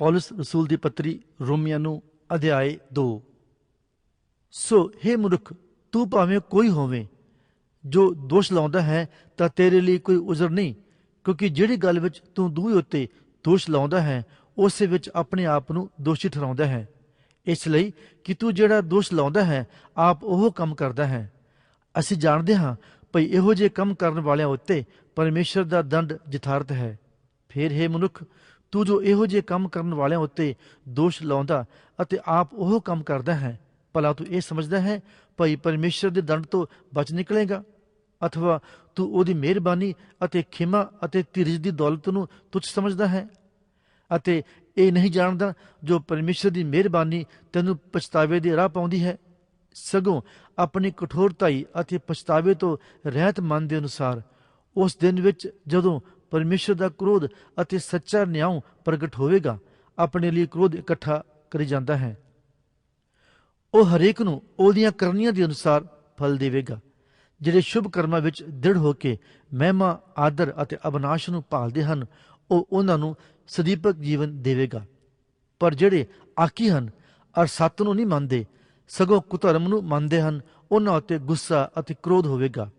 ਪੌਲਸ ਰਸੂਲ ਦੀ ਪੱਤਰੀ ਰੋਮੀਆਂ ਨੂੰ ਅਧਿਆਏ 2 ਸੋ हे ਮਨੁੱਖ ਤੂੰ ਭਾਵੇਂ ਕੋਈ ਹੋਵੇਂ ਜੋ ਦੋਸ਼ ਲਾਉਂਦਾ ਹੈ ਤਾਂ ਤੇਰੇ ਲਈ ਕੋਈ ਉਜ਼ਰ ਨਹੀਂ ਕਿਉਂਕਿ ਜਿਹੜੀ ਗੱਲ ਵਿੱਚ ਤੂੰ ਦੂਏ ਉੱਤੇ ਦੋਸ਼ ਲਾਉਂਦਾ ਹੈ ਉਸ ਵਿੱਚ ਆਪਣੇ ਆਪ ਨੂੰ ਦੋਸ਼ੀ ਠਹਿਰਾਉਂਦਾ ਹੈ ਇਸ ਲਈ ਕਿ ਤੂੰ ਜਿਹੜਾ ਦੋਸ਼ ਲਾਉਂਦਾ ਹੈ ਆਪ ਉਹ ਕੰਮ ਕਰਦਾ ਹੈ ਅਸੀਂ ਜਾਣਦੇ ਹਾਂ ਭਈ ਇਹੋ ਜਿਹੇ ਕੰਮ ਕਰਨ ਵਾਲਿਆਂ ਉੱਤੇ ਪਰਮੇਸ਼ਰ ਦਾ ਦੰਡ ਯਥਾਰਥ ਹੈ ਫਿਰ ਹੈ ਮਨੁੱਖ ਤੂੰ ਜੋ ਇਹੋ ਜਿਹੇ ਕੰਮ ਕਰਨ ਵਾਲਿਆਂ ਉੱਤੇ ਦੋਸ਼ ਲਾਉਂਦਾ ਅਤੇ ਆਪ ਉਹ ਕੰਮ ਕਰਦਾ ਹੈ, ਭਲਾ ਤੂੰ ਇਹ ਸਮਝਦਾ ਹੈ, ਭਈ ਪਰਮੇਸ਼ਰ ਦੇ ਦੰਡ ਤੋਂ ਬਚ ਨਿਕਲੇਗਾ? ਅਥਵਾ ਤੂੰ ਉਹਦੀ ਮਿਹਰਬਾਨੀ ਅਤੇ ਖਿਮਾ ਅਤੇ ਧੀਰਜ ਦੀ ਦੌਲਤ ਨੂੰ ਤੁੱਛ ਸਮਝਦਾ ਹੈ? ਅਤੇ ਇਹ ਨਹੀਂ ਜਾਣਦਾ ਜੋ ਪਰਮੇਸ਼ਰ ਦੀ ਮਿਹਰਬਾਨੀ ਤੈਨੂੰ ਪਛਤਾਵੇ ਦੇ ਰਾਹ ਪਾਉਂਦੀ ਹੈ? ਸਗੋਂ ਆਪਣੀ ਕਠੋਰਤਾਈ ਅਤੇ ਪਛਤਾਵੇ ਤੋਂ ਰਹਿਤ ਮਨ ਦੇ ਅਨੁਸਾਰ ਉਸ ਦਿਨ ਵਿੱਚ ਜਦੋਂ ਪਰਮੇਸ਼ਰ ਦਾ ਕ੍ਰੋਧ ਅਤੇ ਸੱਚਾ ਨਿਆਂ ਪ੍ਰਗਟ ਹੋਵੇਗਾ। ਆਪਣੇ ਲਈ ਕ੍ਰੋਧ ਇਕੱਠਾ ਕਰੀ ਜਾਂਦਾ ਹੈ। ਉਹ ਹਰੇਕ ਨੂੰ ਉਹਦੀਆਂ ਕਰਨੀਆਂ ਦੇ ਅਨੁਸਾਰ ਫਲ ਦੇਵੇਗਾ, ਜਿਹੜੇ ਸ਼ੁਭ ਕਰਮਾਂ ਵਿੱਚ ਦ੍ਰਿੜ ਹੋ ਕੇ ਮਹਿਮਾ, ਆਦਰ ਅਤੇ ਅਬਨਾਸ਼ ਨੂੰ ਭਾਲਦੇ ਹਨ, ਉਹ ਉਹਨਾਂ ਨੂੰ ਸਦੀਪਕ ਜੀਵਨ ਦੇਵੇਗਾ। ਪਰ ਜਿਹੜੇ ਆਕੀ ਹਨ ਅਰ ਸੱਤ ਨੂੰ ਨਹੀਂ ਮੰਨਦੇ, ਸਗੋਂ ਕੁਧਰਮ ਨੂੰ ਮੰਨਦੇ ਹਨ, ਉਹਨਾਂ ਉੱਤੇ ਗੁੱਸਾ ਅਤੇ ਕ੍ਰੋਧ ਹੋਵੇਗਾ।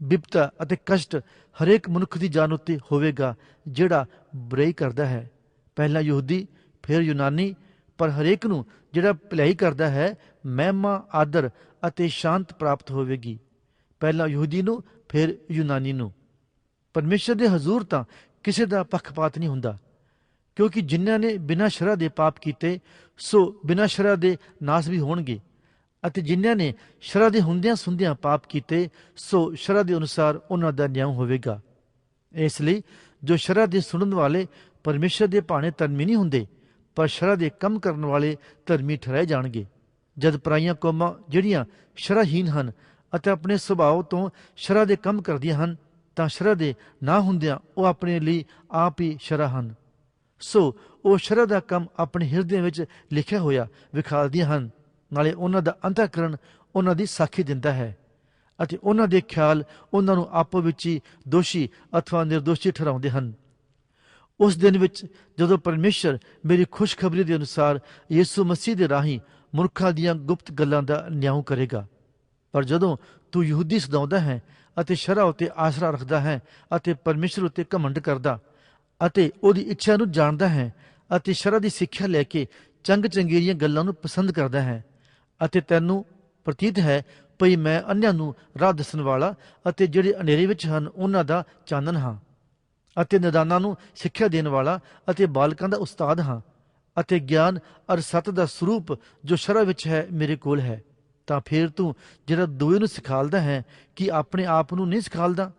ਬਿਪਤਾ ਅਤੇ ਕਸ਼ਟ ਹਰੇਕ ਮਨੁੱਖ ਦੀ ਜਾਨ ਉੱਤੇ ਹੋਵੇਗਾ, ਜਿਹੜਾ ਬੁਰਾਈ ਕਰਦਾ ਹੈ। ਪਹਿਲਾਂ ਯਹੂਦੀ, ਫਿਰ ਯੂਨਾਨੀ, ਪਰ ਹਰੇਕ ਨੂੰ ਜਿਹੜਾ ਭਲਾਈ ਕਰਦਾ ਹੈ, ਮਹਿਮਾ, ਆਦਰ ਅਤੇ ਸ਼ਾਂਤ ਪ੍ਰਾਪਤ ਹੋਵੇਗੀ। ਪਹਿਲਾਂ ਯਹੂਦੀ ਨੂੰ, ਫਿਰ ਯੂਨਾਨੀ ਨੂੰ। ਪਰਮੇਸ਼ਰ ਦੇ ਹਜ਼ੂਰ ਤਾਂ ਕਿਸੇ ਦਾ ਪੱਖਪਾਤ ਨਹੀਂ ਹੁੰਦਾ, ਕਿਉਂਕਿ ਜਿਨ੍ਹਾਂ ਨੇ ਬਿਨਾਂ ਸ਼ਰਅ ਦੇ ਪਾਪ ਕੀਤੇ, ਸੋ ਬਿਨਾਂ ਸ਼ਰਅ ਦੇ ਨਾਸ ਵੀ ਹੋਣਗੇ। ਅਤੇ ਜਿਨ੍ਹਾਂ ਨੇ ਸ਼ਰਅ ਦੇ ਹੁੰਦਿਆਂ ਸੁੰਦਿਆਂ ਪਾਪ ਕੀਤੇ, ਸੋ ਸ਼ਰਅ ਦੇ ਅਨੁਸਾਰ ਉਹਨਾਂ ਦਾ ਨਿਆਂ ਹੋਵੇਗਾ। ਇਸ ਲਈ ਜੋ ਸ਼ਰਅ ਦੇ ਸੁਣਨ ਵਾਲੇ ਪਰਮੇਸ਼ਰ ਦੇ ਭਾਣੇ ਧਰਮੀ ਨਹੀਂ ਹੁੰਦੇ, ਪਰ ਸ਼ਰਅ ਦੇ ਕੰਮ ਕਰਨ ਵਾਲੇ ਧਰਮੀ ਠਹਿਰਾਏ ਜਾਣਗੇ। ਜਦ ਪਰਾਈਆਂ ਕੌਮਾਂ ਜਿਹੜੀਆਂ ਸ਼ਰਅਹੀਨ ਹਨ ਅਤੇ ਆਪਣੇ ਸੁਭਾਅ ਤੋਂ ਸ਼ਰਅ ਦੇ ਕੰਮ ਕਰਦੀਆਂ ਹਨ, ਤਾਂ ਸ਼ਰਅ ਦੇ ਨਾ ਹੁੰਦਿਆਂ ਉਹ ਆਪਣੇ ਲਈ ਆਪ ਹੀ ਸ਼ਰਅ ਹਨ। ਸੋ ਉਹ ਸ਼ਰਧਾ ਦਾ ਕੰਮ ਆਪਣੇ ਹਿਰਦੇ ਵਿੱਚ ਲਿਖਿਆ ਹੋਇਆ ਵਿਖਾਲਦੀਆਂ ਹਨ। ਨਾਲੇ ਉਹਨਾਂ ਦਾ ਅੰਤಃਕਰਨ ਉਹਨਾਂ ਦੀ ਸਾਖੀ ਦਿੰਦਾ ਹੈ ਅਤੇ ਉਹਨਾਂ ਦੇ ਖਿਆਲ ਉਹਨਾਂ ਨੂੰ ਆਪੋ ਵਿੱਚ ਹੀ ਦੋਸ਼ੀ ਅਥਵਾ ਨਿਰਦੋਸ਼ੀ ਠਹਿਰਾਉਂਦੇ ਹਨ। ਉਸ ਦਿਨ ਵਿੱਚ ਜਦੋਂ ਪਰਮੇਸ਼ਰ ਮੇਰੀ ਖੁਸ਼ਖਬਰੀ ਦੇ ਅਨੁਸਾਰ ਯੀਸੂ ਮਸੀਹ ਦੇ ਰਾਹੀਂ ਮਨੁੱਖਾਂ ਦੀਆਂ ਗੁਪਤ ਗੱਲਾਂ ਦਾ ਨਿਆਂ ਕਰੇਗਾ, ਪਰ ਜਦੋਂ ਤੂੰ ਯਹੂਦੀ ਸਦਾਉਂਦਾ ਹੈ ਅਤੇ ਸ਼ਰਅ ਉਤੇ ਆਸਰਾ ਰੱਖਦਾ ਹੈ ਅਤੇ ਪਰਮੇਸ਼ਰ ਉਤੇ ਘਮੰਡ ਕਰਦਾ ਅਤੇ ਉਹਦੀ ਇੱਛਾ ਨੂੰ ਜਾਣਦਾ ਹੈ ਅਤੇ ਸ਼ਰਅ ਦੀ ਸਿੱਖਿਆ ਲੈ ਕੇ ਚੰਗ ਚੰਗੇਰੀਆਂ ਗੱਲਾਂ ਨੂੰ ਪਸੰਦ ਕਰਦਾ ਹੈ ਅਤੇ ਤੈਨੂੰ ਪ੍ਰਤੀਤ ਹੈ, ਭਈ ਮੈਂ ਅੰਨ੍ਹਾਂ ਨੂੰ ਰਾਹ ਦੱਸਣ ਵਾਲਾ ਅਤੇ ਜਿਹੜੇ ਹਨੇਰੇ ਵਿੱਚ ਹਨ, ਉਹਨਾਂ ਦਾ ਚਾਨਣ ਹਾਂ ਅਤੇ ਨਿਦਾਨਾਂ ਨੂੰ ਸਿੱਖਿਆ ਦੇਣ ਵਾਲਾ ਅਤੇ ਬਾਲਕਾਂ ਦਾ ਉਸਤਾਦ ਹਾਂ ਅਤੇ ਗਿਆਨ ਅਰ ਸਤ ਦਾ ਸਰੂਪ ਜੋ ਸ਼ਰਅ ਵਿੱਚ ਹੈ, ਮੇਰੇ ਕੋਲ ਹੈ। ਤਾਂ ਫਿਰ ਤੂੰ ਜਿਹੜਾ ਦੂਏ ਨੂੰ ਸਿਖਾਲਦਾ ਹੈ, ਕਿ ਆਪਣੇ ਆਪ ਨੂੰ ਨਹੀਂ ਸਿਖਾਲਦਾ?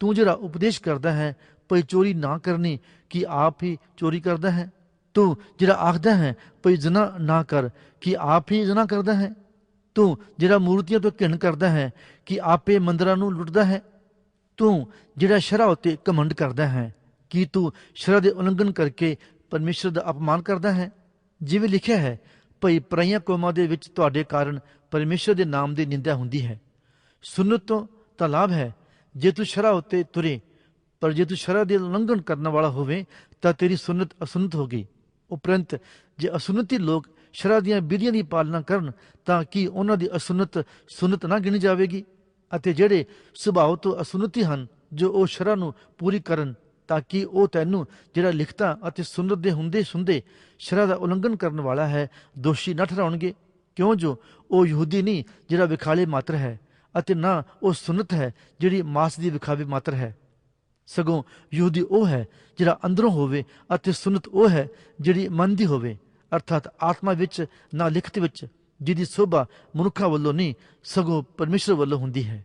ਤੂੰ ਜਿਹੜਾ ਉਪਦੇਸ਼ ਕਰਦਾ ਹੈ, ਭਈ ਚੋਰੀ ਨਾ ਕਰਨੀ, ਕਿ ਆਪ ਹੀ ਚੋਰੀ ਕਰਦਾ ਹੈ? ਤੂੰ ਜਿਹੜਾ ਆਖਦਾ ਹੈ, ਭਈ ਜ਼ਨਾ ਨਾ ਕਰ, ਕਿ ਆਪ ਹੀ ਜ਼ਨਾ ਕਰਦਾ ਹੈ? ਤੂੰ ਜਿਹੜਾ ਮੂਰਤੀਆਂ ਤੋਂ ਘਿਣ ਕਰਦਾ ਹੈ, ਕਿ ਆਪੇ ਮੰਦਰਾਂ ਨੂੰ ਲੁੱਟਦਾ ਹੈ? ਤੂੰ ਜਿਹੜਾ ਸ਼ਰਾ ਉਤੇ ਕਮੰਡ ਕਰਦਾ ਹੈ, ਕਿ ਤੂੰ ਸ਼ਰਾ ਦੇ ਉਲੰਘਣ ਕਰਕੇ ਪਰਮੇਸ਼ਰ ਦਾ ਅਪਮਾਨ ਕਰਦਾ ਹੈ? ਜਿਵੇਂ ਲਿਖਿਆ ਹੈ, ਭਈ ਪਰਾਈਆਂ ਕੌਮਾਂ ਦੇ ਵਿੱਚ ਤੁਹਾਡੇ ਕਾਰਨ ਪਰਮੇਸ਼ਰ ਦੇ ਨਾਮ ਦੀ ਨਿੰਦਾ ਹੁੰਦੀ ਹੈ। ਸੁਨਤ ਤੋਂ ਤਾਂ ਲਾਭ ਹੈ, ਜੇ ਤੂੰ ਸ਼ਰਾ ਉਤੇ ਤੁਰੇ, ਪਰ ਜੇ ਤੂੰ ਸ਼ਰਾ ਦੇ ਉਲੰਘਣ ਕਰਨ ਵਾਲਾ ਹੋਵੇ, ਤਾਂ ਤੇਰੀ ਸੁਨਤ ਅਸੁਨਤ ਹੋ ਗਈ। ਉਪਰੰਤ ਜੇ ਅਸੁਨਤੀ ਲੋਕ ਸ਼ਰਅ ਦੀਆਂ ਵਿਧੀਆਂ ਦੀ ਪਾਲਣਾ ਕਰਨ, ਤਾਂ ਕੀ ਉਹਨਾਂ ਦੀ ਅਸੁਨਤ ਸੁਨਤ ਨਾ ਗਿਣੀ ਜਾਵੇਗੀ? ਅਤੇ ਜਿਹੜੇ ਸੁਭਾਅ ਤੋਂ ਅਸੁਨਤੀ ਹਨ, ਜੋ ਉਹ ਸ਼ਰਅ ਨੂੰ ਪੂਰੀ ਕਰਨ, ਤਾਂ ਕਿ ਉਹ ਤੈਨੂੰ ਜਿਹੜਾ ਲਿਖਤਾ ਅਤੇ ਸੁਨਤ ਦੇ ਹੁੰਦੇ ਸੁੰਦੇ ਸ਼ਰਅ ਦਾ ਉਲੰਘਣ ਕਰਨ ਵਾਲਾ ਹੈ, ਦੋਸ਼ੀ ਨਾ ਠਹਿਰਾਉਣਗੇ? ਕਿਉਂ ਜੋ ਉਹ ਯਹੂਦੀ ਨਹੀਂ, ਜਿਹੜਾ ਵਿਖਾਲੇ ਮਾਤਰ ਹੈ, ਅਤੇ ਨਾ ਉਹ ਸੁਨਤ ਹੈ, ਜਿਹੜੀ ਮਾਸ ਦੀ ਵਿਖਾਵੇ ਮਾਤਰ ਹੈ? ਸਗੋਂ ਯਹੂਦੀ ਉਹ ਹੈ ਜਿਹੜਾ ਅੰਦਰੋਂ ਹੋਵੇ ਅਤੇ ਸੁਨਤ ਉਹ ਹੈ ਜਿਹੜੀ ਮਨ ਦੀ ਹੋਵੇ, ਅਰਥਾਤ ਆਤਮਾ ਵਿੱਚ ਨਾ ਲਿਖਤ ਵਿੱਚ, ਜਿਹਦੀ ਸੋਭਾ ਮਨੁੱਖਾਂ ਵੱਲੋਂ ਨਹੀਂ, ਸਗੋਂ ਪਰਮੇਸ਼ਰ ਵੱਲੋਂ ਹੁੰਦੀ ਹੈ।